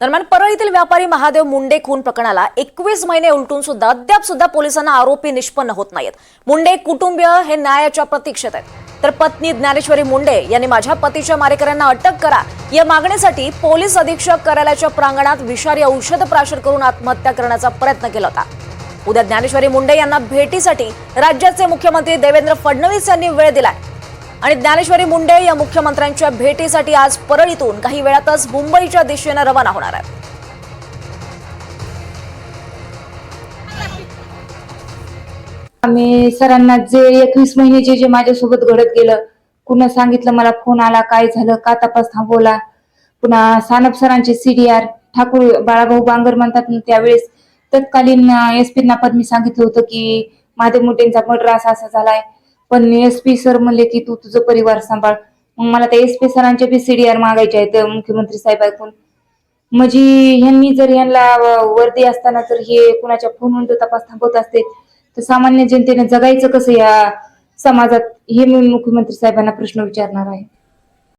दरम्यान परळीतील व्यापारी महादेव मुंडे खून प्रकरणाला एकवीस महिने उलटून सुद्धा अद्याप सुद्धा पोलिसांना आरोपी निष्पन्न होत नाहीत. मुंडे कुटुंबीय हे न्यायाच्या प्रतीक्षेत आहेत. तर पत्नी ज्ञानेश्वरी मुंडे यांनी माझ्या पतीच्या मारेकऱ्यांना अटक करा या मागणीसाठी पोलीस अधीक्षक कार्यालयाच्या प्रांगणात विषारी औषध प्राशन करून आत्महत्या करण्याचा प्रयत्न केला होता. उद्या ज्ञानेश्वरी मुंडे यांना भेटीसाठी राज्याचे मुख्यमंत्री देवेंद्र फडणवीस यांनी वेळ दिलाय. आणि ज्ञानेश्वरी मुंडे या मुख्यमंत्र्यांच्या भेटीसाठी आज परळीतून काही वेळातच मुंबईच्या दिशेनं रवाना होणार आहेत. आम्ही सरांना जे एकवीस महिने जे जे माझ्यासोबत घडत गेलं पुन्हा सांगितलं मला फोन आला काय झालं का तपास थांबवला. पुन्हा सानप सरांचे सीडीआर ठाकूर बाळाभाऊ बांगर म्हणतात त्यावेळेस तत्कालीन एस पींना पण मी सांगितलं होतं की महादेव मुंडेंचा मर्डर असा असा झालाय. पण एस पी सर म्हणले की तू तुझं परिवार सांभाळ. मग मला त्या एस पी सरांचे बी सीडीआर मागायचे आहेत मुख्यमंत्री साहेब ऐकून. म्हणजे ह्यांनी जर यांना वर्दी असताना जर हे कुणाच्या फोनवरून तो तपास थांबवत असते तर सामान्य जनतेने जगायचं कसं या समाजात हे मी मुख्यमंत्री साहेबांना प्रश्न विचारणार आहे.